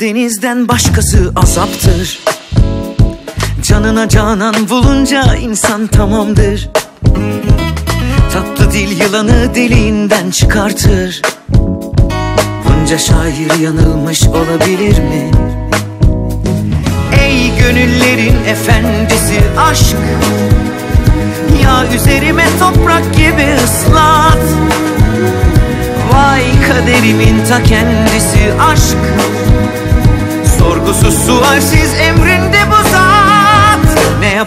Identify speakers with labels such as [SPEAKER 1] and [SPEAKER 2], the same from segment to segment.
[SPEAKER 1] denizden başkası azaptır. Canına canan bulunca insan tamamdır. Tatlı dil yılanı deliğinden çıkartır. Bunca şair yanılmış olabilir mi? Ey gönüllerin efendisi aşk Ya üzerime toprak gibi ıslat. Vay kaderimin ta kendisi aşk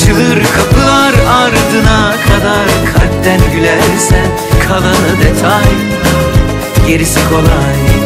[SPEAKER 1] Açılır kapılar ardına kadar Kalpten gülersen kalanı detay. Gerisi kolay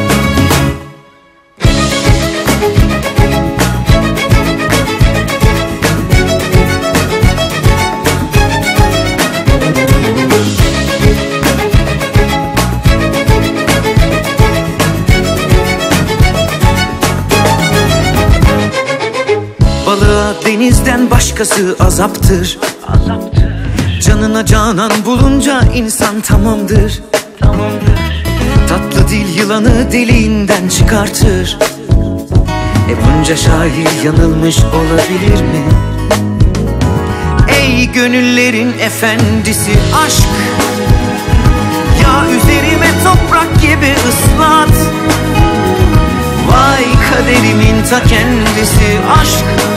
[SPEAKER 1] Denizden başkası azaptır. Canına canan bulunca insan tamamdır. Tatlı dil yılanı deliğinden çıkartır. E bunca şair yanılmış olabilir mi? Ey gönüllerin efendisi aşk Ya üzerime toprak gibi ıslat. Vay kaderimin ta kendisi aşk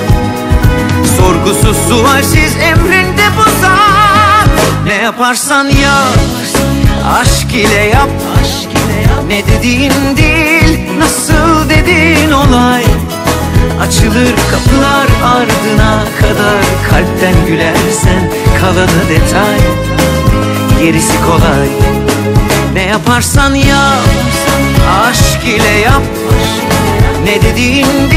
[SPEAKER 1] Sorgusuz sualsiz emrinde bu zat Ne yaparsan yap Aşk ile yap. Ne dediğin değil Nasıl dediğin olay. Açılır kapılar ardına kadar Kalpten gülersen kalanı detay. Gerisi kolay. Ne yaparsan yap Aşk ile yap. Ne dediğin değil